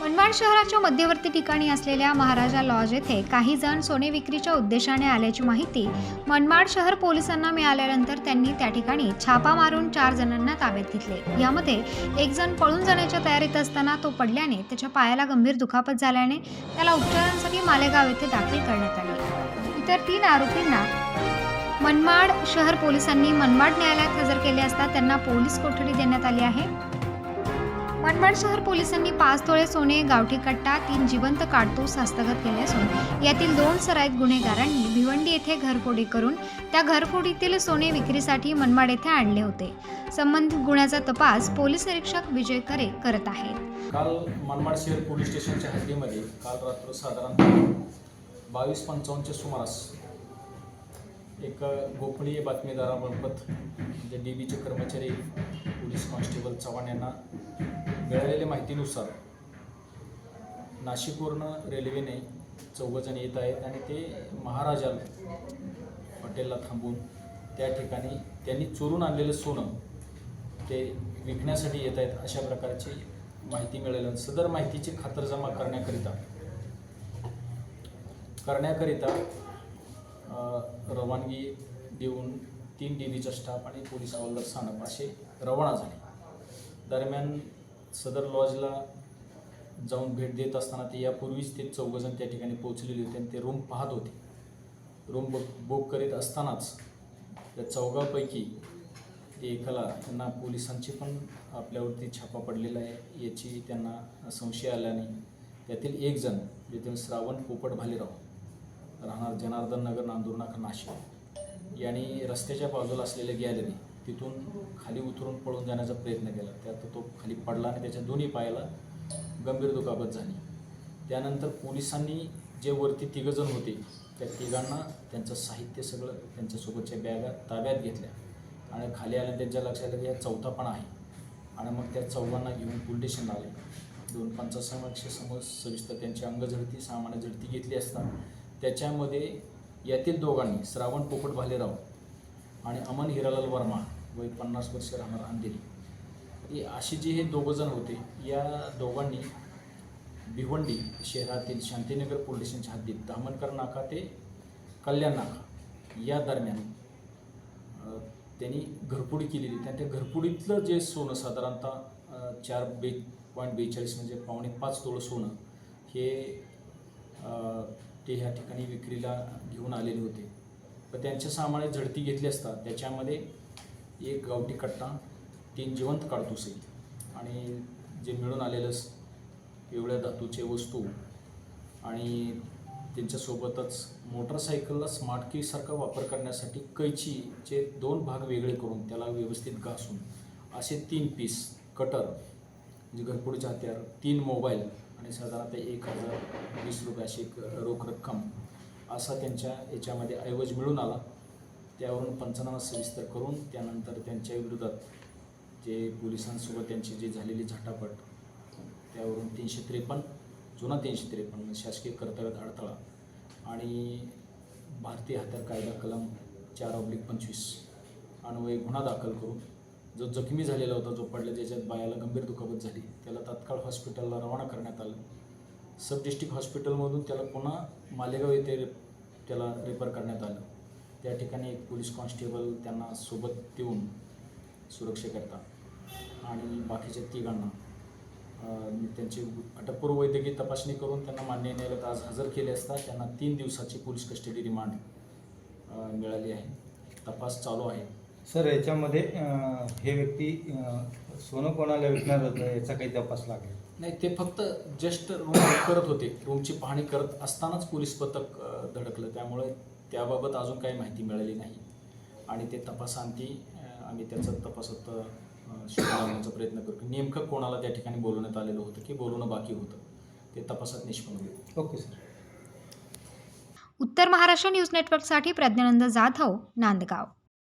मनमाड शहराच्या मध्यवर्ती ठिकाणी असलेल्या महाराजा लॉज येथे काही जण सोने विक्रीच्या उद्देशाने आल्याची माहिती मनमाड शहर पोलिसांना मिळाल्यानंतर त्यांनी त्या ठिकाणी छापा मारून चार जणांना ताब्यात घेतले. यामध्ये एक जण पळून जाण्याच्या तयारीत असताना तो पडल्याने त्याच्या पायाला गंभीर दुखापत झाल्याने त्याला उपचारांसाठी मालेगाव येथे दाखल करण्यात आले. इतर तीन आरोपींना मनमाड शहर पोलिसांनी मनमाड न्यायालयात हजर केले असता त्यांना पोलीस कोठडी देण्यात आली आहे. मनमाड शहर पोलिसांनी पाच तोळे सोने गावठी कट्टा तीन जिवंत काडतूस हस्तगत केले असून यातील दोन सराईत गुन्हेगारांनी भिवंडी येथे घरफोडी करून त्या घरफोडीतील सोने विक्रीसाठी मनमाड येथे आणले होते. संबंधित गुन्ह्याचा तपास पोलीस निरीक्षक विजय करे करत आहेत. काल मनमाड शहर पोलीस स्टेशनच्या हद्दीमध्ये काल रात्र साधारण बावीस पंचावन्नच्या सुमारास एक गोपनीय बातमीदारामार्फत म्हणजे डी बीचे कर्मचारी पोलीस कॉन्स्टेबल चव्हाण यांना मिळालेल्या माहितीनुसार नाशिकवरनं रेल्वेने चौघजण येत आहेत आणि ते महाराजा हॉटेलला थांबून त्या ठिकाणी त्यांनी चोरून आणलेलं सोनं ते विकण्यासाठी येत आहेत अशा प्रकारची माहिती मिळाली सदर माहितीची खातरजमा करण्याकरिता करण्याकरिता रवानगी देऊन तीन डी बीचा स्टाफ आणि पोलीस हवालदार स्थानक असे रवाना झाले. दरम्यान सदर लॉजला जाऊन भेट देत असताना ते यापूर्वीच ते चौघजण त्या ठिकाणी पोहोचलेले होते आणि ते रूम पाहत होते. रूम बुक बुक करीत असतानाच त्या चौघापैकी एकाला त्यांना पोलिसांची पण आपल्यावरती छापा पडलेला आहे याची त्यांना संशय आल्याने त्यातील एकजण जेथे म्हणजे श्रावण पोपट भालेराव राहणार जनार्दन नगर नांदूर नाशिक. यांनी रस्त्याच्या बाजूला असलेल्या गॅलरी तिथून खाली उतरून पळून जाण्याचा प्रयत्न केला. त्यात तो खाली पडला आणि त्याच्या दोन्ही पायाला गंभीर दुखापत झाली. त्यानंतर पोलिसांनी जे वरती तिघंजण होते त्या तिघांना त्यांचं साहित्य सगळं त्यांच्यासोबतच्या बॅगा ताब्यात घेतल्या. आणि खाली आल्या त्यांच्या लक्षात आलं की हा चौथा पण आहे. आणि मग त्या चौघांना घेऊन पोलीस स्टेशनला आले. दोन पंचासमक्ष समोर सविस्तर त्यांची अंगझडती सामान्य झडती घेतली असता त्याच्यामध्ये यातील दोघांनी श्रावण पोपट भालेराव आणि अमन हिरालाल वर्मा वय पन्नास वर्ष राहणार अंधेरी. अशी जी जे हे दोघंजण होते या दोघांनी भिवंडी शहरातील शांतीनगर पोलीस स्टेशनच्या हद्दीत धामणकर नाका ते कल्याण नाका या दरम्यान त्यांनी घरपुडी केलेली. त्या घरपुडीतलं जे सोनं साधारणतः चार बे पॉईंट बेचाळीस म्हणजे पावणे पाच तोळं सोनं हे ते ह्या ठिकाणी विक्रीला घेऊन आलेले होते. पण त्यांच्या सामाने झडती घेतली असता त्याच्यामध्ये एक गावठी कट्टा तीन जिवंत काडतुसे आणि जे मिळून आलेलं एवढ्या धातूचे वस्तू आणि त्यांच्यासोबतच मोटरसायकलला स्मार्ट कीसारखा वापर करण्यासाठी कैचीचे दोन भाग वेगळे करून त्याला व्यवस्थित घासून असे तीन पीस कटर म्हणजे घरपुडीचे हत्यार तीन मोबाईल आणि साधारणतः एक हजार वीस रुपये अशी एक रोख रक्कम असा त्यांच्या याच्यामध्ये ऐवज मिळून आला. त्यावरून पंचनामा सविस्तर करून त्यानंतर त्यांच्या विरोधात जे पोलिसांसोबत त्यांची जी झालेली झटापट त्यावरून तीनशे त्रेपन्न जुना तीनशे त्रेपन्न शासकीय कर्तव्यात अडथळा आणि भारतीय हत्यार कायदा कलम चार ऑब्लिक पंचवीस अन्वये गुन्हा दाखल करून जो जखमी झालेला होता जो पडला ज्याच्यात बायाला गंभीर दुखापत झाली. त्याला तात्काळ हॉस्पिटलला रवाना करण्यात आलं. सब डिस्ट्रिक्ट हॉस्पिटलमधून त्याला पुन्हा मालेगाव येथे रे- त्याला रेफर करण्यात आलं. त्या ठिकाणी एक पोलीस कॉन्स्टेबल त्यांना सोबत देऊन सुरक्षेकरता आणि बाकीच्या तिघांना त्यांची अटकपूर्व वैद्यकीय तपासणी करून त्यांना मान्य न्यायालयात आज हजर केले असता त्यांना तीन दिवसाची पोलीस कस्टडी रिमांड मिळाली आहे. तपास चालू आहे. सर याच्यामध्ये हे व्यक्ती सोनं कोणाला विकणार होतं याचा काही तपास लागेल? नाही ते फक्त जस्ट रूम करत होते. रूमची पाहणी करत असतानाच पोलीस पथक धडकलं. त्यामुळे त्याबाबत अजून काही माहिती मिळाली नाही. आणि ते तपासांती आम्ही त्याचा तपासात अ, शोध लावण्याचा प्रयत्न करतो. नेमकं कोणाला त्या ठिकाणी बोलवण्यात आलेलं होतं की बोलवणं बाकी होतं ते तपासात निष्पन्न होईल. Okay sir. Uttar Maharashtra news नेटवर्कसाठी प्रज्ञानंद जाधव नांदगाव.